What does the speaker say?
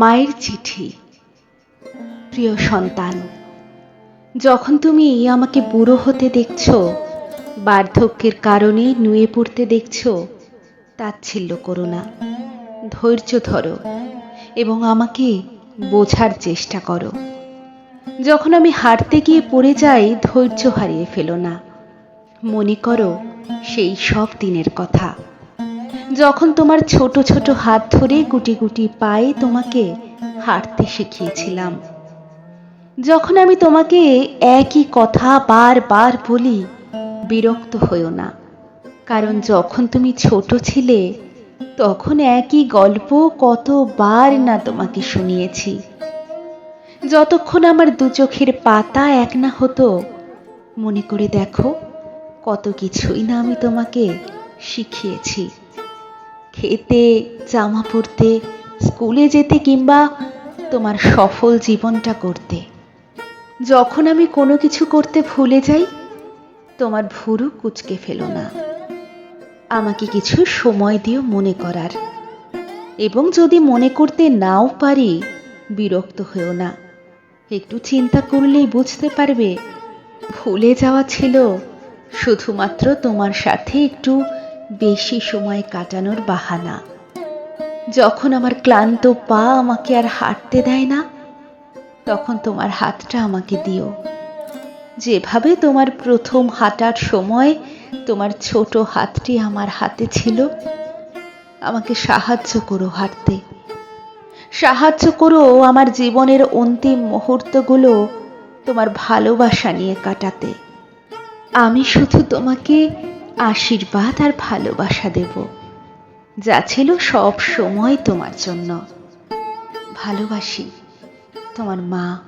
মায়ের চিঠি, প্রিয় সন্তান, যখন তুমি আমাকে বুড়ো হতে দেখছ, বার্ধক্যের কারণে নুয়ে পড়তে দেখছ, তাচ্ছিল্য করো না, ধৈর্য ধরো এবং আমাকে বোঝার চেষ্টা করো। যখন আমি হাঁটতে গিয়ে পড়ে যাই, ধৈর্য হারিয়ে ফেলো না। মনে করো সেই সব দিনের কথা। যখন তোমার ছোট ছোট হাত ধরে গুটি গুটি পায়ে তোমাকে হাঁটতে শিখিয়েছিলাম। যখন আমি তোমাকে একই কথা বারবার বলি, বিরক্ত হইও না। কারণ যখন তুমি ছোট ছিলে, তখন একই গল্প কতবার না তোমাকে শুনিয়েছি। যতক্ষণ আমার দু চোখের পাতা এক না হতো, মনে করে দেখো, কত কিছুই না আমি তোমাকে শিখিয়েছি। খেতে, জামা পরতে, স্কুলে যেতে কিংবা তোমার সফল জীবনটা করতে। যখন আমি কোনো কিছু করতে ভুলে যাই, তোমার ভুরু কুচকে ফেলো না। আমাকে কিছু সময় দিও মনে করার। এবং যদি মনে করতে নাও পারি, বিরক্ত হয়েও না। একটু চিন্তা করলেই বুঝতে পারবে, ভুলে যাওয়া ছিল শুধুমাত্র তোমার সাথে একটু বেশি সময় কাটানোর বাহানা। যখন আমার ক্লান্ত পা আমাকে আর হাঁটতে দেয় না, তখন তোমার হাতটা আমাকে দিও। যেভাবে তোমার প্রথম হাঁটার সময় তোমার ছোট হাতটি আমার হাতে ছিল, আমাকে সাহায্য করো হাঁটতে। সাহায্য করো আমার জীবনের অন্তিম মুহূর্তগুলো তোমার ভালোবাসা নিয়ে কাটাতে। আমি শুধু তোমাকে আশীর্বাদ আর ভালোবাসা দেব। যা ছিল সব সময় তোমার জন্য। ভালোবাসি তোমার মা